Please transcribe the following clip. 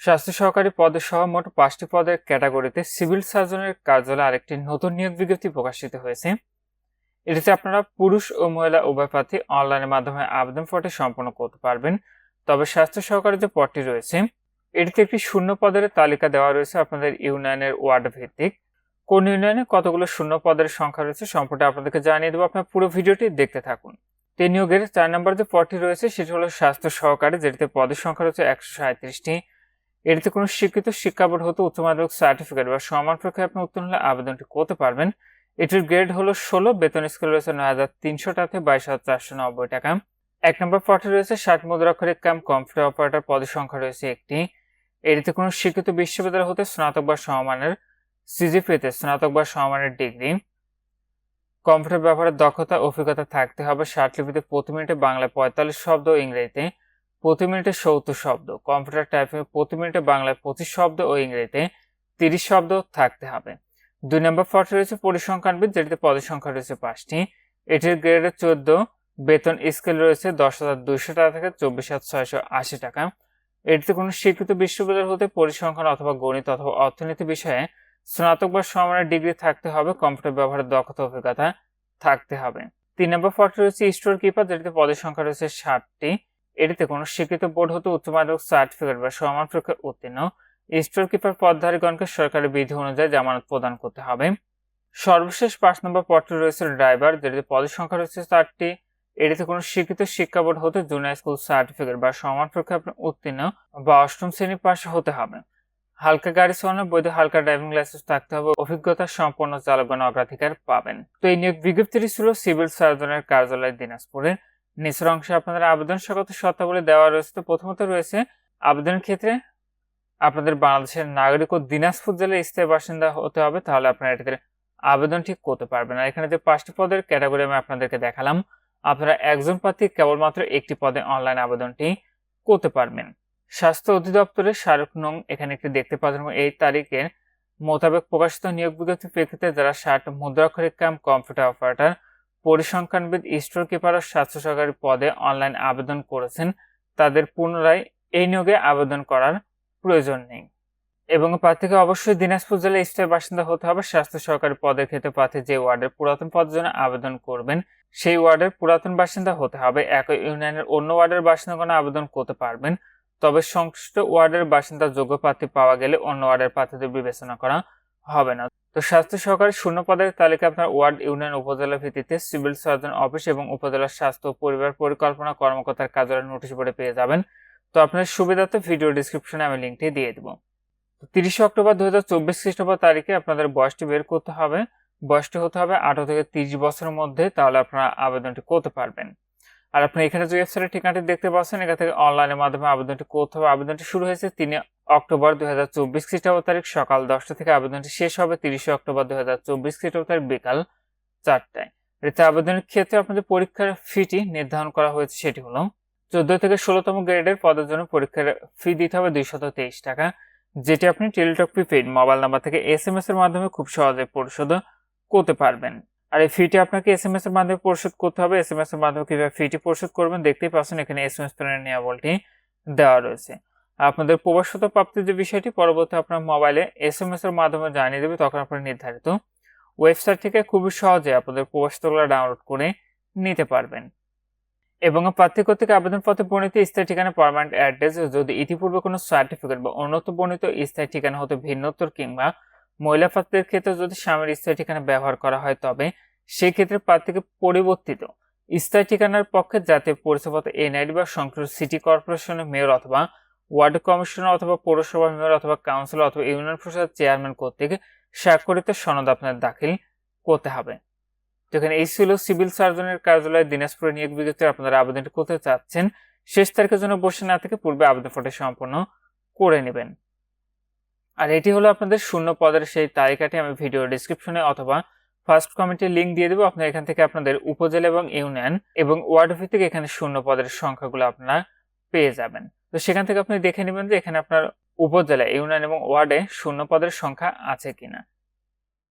স্বাস্থ্য সহকারী পদে সহ মোট পাঁচটি পদের ক্যাটাগরিতে সিভিল সার্জনের কার্যালয়ে আরেকটি নতুন নিয়োগ বিজ্ঞপ্তি প্রকাশিত হয়েছে। এটিতে আপনারা পুরুষ ও মহিলা উভয় প্রার্থী অনলাইনের মাধ্যমে আবেদন ফর্মটি সম্পন্ন করতে পারবেন। তবে স্বাস্থ্য সহকারী যে পদটি রয়েছে, এটিতে একটি শূন্য পদের তালিকা দেওয়া রয়েছে আপনাদের ইউনিয়নের ওয়ার্ড ভিত্তিক। কোন ইউনিয়নে কতগুলো শূন্য পদের সংখ্যা রয়েছে সম্পর্কে আপনাদেরকে জানিয়ে দেবো। আপনার পুরো ভিডিওটি দেখতে থাকুন। তে নিয়োগের চার নম্বর যে পদটি রয়েছে, সেটি হলো স্বাস্থ্য সহকারী, যেটিতে পদের সংখ্যা রয়েছে একশো সাঁত্রিশটি। এটিতে কোনো স্বীকৃত শিক্ষা বোর্ড হতে উচ্চ মাধ্যমিক সার্টিফিকেট বা সমান পরীক্ষায় আপনি উত্তীর্ণ হলে আবেদনটি করতে পারবেন। এটির গ্রেড হলো ষোলো, বেতন স্কেল রয়েছে নয় হাজার তিনশো টাকা থেকে বাইশ হাজার চারশো নব্বই টাকা। এক নম্বর পথে রয়েছে ষাট মুদ্রাক্ষরিক কাম, কম্পিউটার অপারেটর পদের সংখ্যা রয়েছে একটি। এটিতে কোনো স্বীকৃত বিশ্ববিদ্যালয় হতে স্নাতক বা সমমানের সিজিপিতে স্নাতক বা সমমানের ডিগ্রি কম্পিউটার ব্যবহারের দক্ষতা, অভিজ্ঞতা থাকতে হবে। ষাট লিপিতে প্রতি মিনিটে বাংলায় পঁয়তাল্লিশ শব্দ ইংরেজিতে। প্রতি মিনিটে সত্তর শব্দ, কম্পিউটার টাইপিং প্রতি মিনিটে বাংলায় পঁচিশ শব্দ ও ইংরেজিতে তিরিশ শব্দ থাকতে হবে। দুই নম্বর ফটো রয়েছে পরিসংখ্যানবিদ, যেটিতে পদের সংখ্যা রয়েছে পাঁচটি। এটির গ্রেডে চোদ্দ, বেতন স্কেল রয়েছে দশ হাজার দুইশো টাকা থেকে চব্বিশ হাজার ছয়শো আশি টাকা। এটিতে কোনো স্বীকৃত বিশ্ববিদ্যালয় হতে পরিসংখ্যান অথবা গণিত অথবা অর্থনীতি বিষয়ে স্নাতক বা সমানের ডিগ্রি থাকতে হবে, কম্পিউটার ব্যবহারের দক্ষতা অভিজ্ঞতা থাকতে হবে। তিন নম্বর ফটো রয়েছে স্টোর কিপার যেটিতে পদের সংখ্যা রয়েছে ষাটটি। এটিতে কোনো স্বীকৃত বোর্ড হতে উচ্চ মাধ্যমিক সার্টিফিকেট বা সমান পরীক্ষায় উত্তীর্ণ। স্টোর কিপার পদধারীগণকে সরকারি বিধি অনুযায়ী জামানত প্রদান করতে হবে। সর্বশেষ পাঁচ নম্বর পদটি রয়েছে ড্রাইভার যেটিতে পদের সংখ্যা রয়েছে চারটি। এটিতে কোনো স্বীকৃত শিক্ষা বোর্ড হতে জুনিয়র স্কুল সার্টিফিকেট বা সমান পরীক্ষা আপনি উত্তীর্ণ বা অষ্টম শ্রেণি পাশে হতে হবে। হালকা গাড়ি চালানোর বৈধ হালকা ড্রাইভিং লাইসেন্স থাকতে হবে। অভিজ্ঞতা সম্পন্ন চালকগণ অগ্রাধিকার পাবেন। তো এই নিয়োগ বিজ্ঞপ্তিটি ছিল সিভিল সার্জনের কার্যালয় দিনাজপুরের নিচের অংশে আপনাদের আবেদন স্বাগত শর্তাবলী দেওয়া রয়েছে। তো প্রথমত রয়েছে আবেদনের ক্ষেত্রে আপনাদের বাংলাদেশের নাগরিক ও দিনাজপুর জেলার স্থায়ী বাসিন্দা হতে হবে, তাহলে আপনারা এটাতে আবেদন ঠিক করতে পারবেন। আর এখানে যে পাঁচটি পদের ক্যাটাগরি আমি আপনাদেরকে দেখালাম, আপনারা একজন প্রার্থী কেবলমাত্র একটি পদে অনলাইন আবেদনটি করতে পারবেন। স্বাস্থ্য অধিদপ্তরের স্মারক নং এখানে একটি দেখতে পাচ্ছেন এই তারিখের মোতাবেক প্রকাশিত নিয়োগ বিজ্ঞপ্তির প্রেক্ষিতে যারা ষাট মুদ্রাক্ষরিক কাম কম্পিউটার অপারেটর পরিসংখ্যানবিদ স্টোর কিপার ও স্বাস্থ্য পদে অনলাইন আবেদন করেছেন। তাদের পুনরায় এই নিয়োগে আবেদন করার প্রয়োজন নেই। এবং প্রার্থীকে অবশ্যই দিনাজপুর জেলার স্থায়ী বাসিন্দা হতে হবে। স্বাস্থ্য সহকারী পদের ক্ষেত্রে প্রার্থী যে ওয়ার্ডের পুরাতন পদের জন্য আবেদন করবেন, সেই ওয়ার্ডের পুরাতন বাসিন্দা হতে হবে। একই ইউনিয়নের অন্য ওয়ার্ডের বাসিন্দাগণ আবেদন করতে পারবেন। তবে সংশ্লিষ্ট ওয়ার্ডের বাসিন্দা যোগ্য প্রার্থী পাওয়া গেলে অন্য ওয়ার্ডের প্রার্থীদের বিবেচনা করা হবে না। তো স্বাস্থ্য সহকারী শূন্য পদের তালিকা আপনার ওয়ার্ড ইউনিয়ন উপজেলা ভিত্তিতে সিভিল সার্জন অফিস এবং উপজেলার স্বাস্থ্য পরিবার পরিকল্পনা কর্মকর্তার কার্যালয় নোটিশ বোর্ডে পেয়ে যাবেন। তো আপনার সুবিধার্থে ভিডিও ডিসক্রিপশনে আমি লিঙ্কটি দিয়ে দেবো। তিরিশে অক্টোবর দু হাজার চব্বিশ খ্রিস্টাব্দ তারিখে আপনাদের বয়সটি বের করতে হবে। বয়সটি হতে হবে আঠারো থেকে তিরিশ বছরের মধ্যে, তাহলে আপনারা আবেদনটি করতে পারবেন। আর আপনি এখানে যে ওয়েবসাইটের ঠিকানাটি দেখতে পাচ্ছেন, এখান থেকে অনলাইনের মাধ্যমে আবেদনটি করতে হবে। আবেদনটি শুরু হয়েছে তিন অক্টোবর দুই হাজার চব্বিশ খ্রিস্টাব্দ তারিখ সকাল দশটা থেকে আবেদনটি শেষ হবে তিরিশে অক্টোবর দুই হাজার চব্বিশ খ্রিস্টাব্দ তারিখ বিকাল চারটায়। এতে আবেদনের ক্ষেত্রে আপনাদের পরীক্ষার ফিটি নির্ধারণ করা হয়েছে, সেটি হলো চোদ্দ থেকে ষোলোতম গ্রেডের পদের জন্য পরীক্ষার ফি দিতে হবে দুইশত তেইশ টাকা, যেটি আপনি টেলিটক প্রিপেড মোবাইল নাম্বার থেকে এস এম এস এর মাধ্যমে খুব সহজে পরিশোধ করতে পারবেন। আর এই ফিটি আপনাকে এস এম এস এর মাধ্যমে পরিশোধ করতে হবে। এস এম এস এর মাধ্যমে কীভাবে ফিটি পরিশোধ করবেন দেখতেই পাচ্ছেন, এখানে এস এম এস প্ল্যানের নিয়াবলটি দেওয়া রয়েছে। আপনাদের প্রবাসত প্রাপ্তির যে বিষয়টি, পরবর্তী আপনার মোবাইলে এস এম এস এর মাধ্যমে জানিয়ে দেবে, তখন আপনার নির্ধারিত ওয়েবসাইট থেকে খুবই সহজে আপনাদের প্রবাসতগুলো ডাউনলোড করে নিতে পারবেন। এবং প্রার্থী কর্তৃক আবেদনপত্রে বর্ণিত স্থায়ী ঠিকানা পারমানেন্ট অ্যাড্রেস যদি ইতিপূর্বে কোনো সার্টিফিকেট বা উন্নত বর্ণিত স্থায়ী ঠিকানা হতে ভিন্নতর কিংবা মহিলা প্রার্থীর ক্ষেত্রে যদি স্বামীর স্থায়ী ঠিকানা ব্যবহার করা হয়, তবে সেই ক্ষেত্রে প্রার্থীকে পরিবর্তিত স্থায়ী ঠিকানার পক্ষে জাতীয় পরিষেবা এনআইডি বা সংশ্লিষ্ট সিটি কর্পোরেশনের মেয়র অথবা ওয়ার্ড কমিশনার অথবা পৌরসভা মেয়র অথবা কাউন্সিলর অথবা ইউনিয়ন পরিষদ চেয়ারম্যান কর্তৃক স্বাক্ষরিত সনদ আপনার দাখিল করতে হবে। যেখানে এই ছিল সিভিল সার্জনের কার্যালয় দিনাজপুরে নিয়োগ বিজ্ঞপ্তি আপনারা আবেদনটি করতে চাচ্ছেন। শেষ তারিখের জন্য বসে না থেকে পূর্বে আবেদন ফটো সম্পন্ন করে নেবেন। আর এটি হলো আপনাদের শূন্য পদের সেই তালিকাটি আমি ভিডিও ডিসক্রিপশনে অথবা ফার্স্ট কমেন্টে লিঙ্ক দিয়ে দেবো। আপনারা এখান থেকে আপনাদের উপজেলা এবং ইউনিয়ন এবং ওয়ার্ড ভিত্তিক এখানে শূন্য পদের সংখ্যাগুলো আপনারা পেয়ে যাবেন। তো সেখান থেকে আপনি দেখে নেবেন যে এখানে আপনার উপজেলা ইউনিয়ন এবং ওয়ার্ডে শূন্য পদের সংখ্যা আছে কিনা।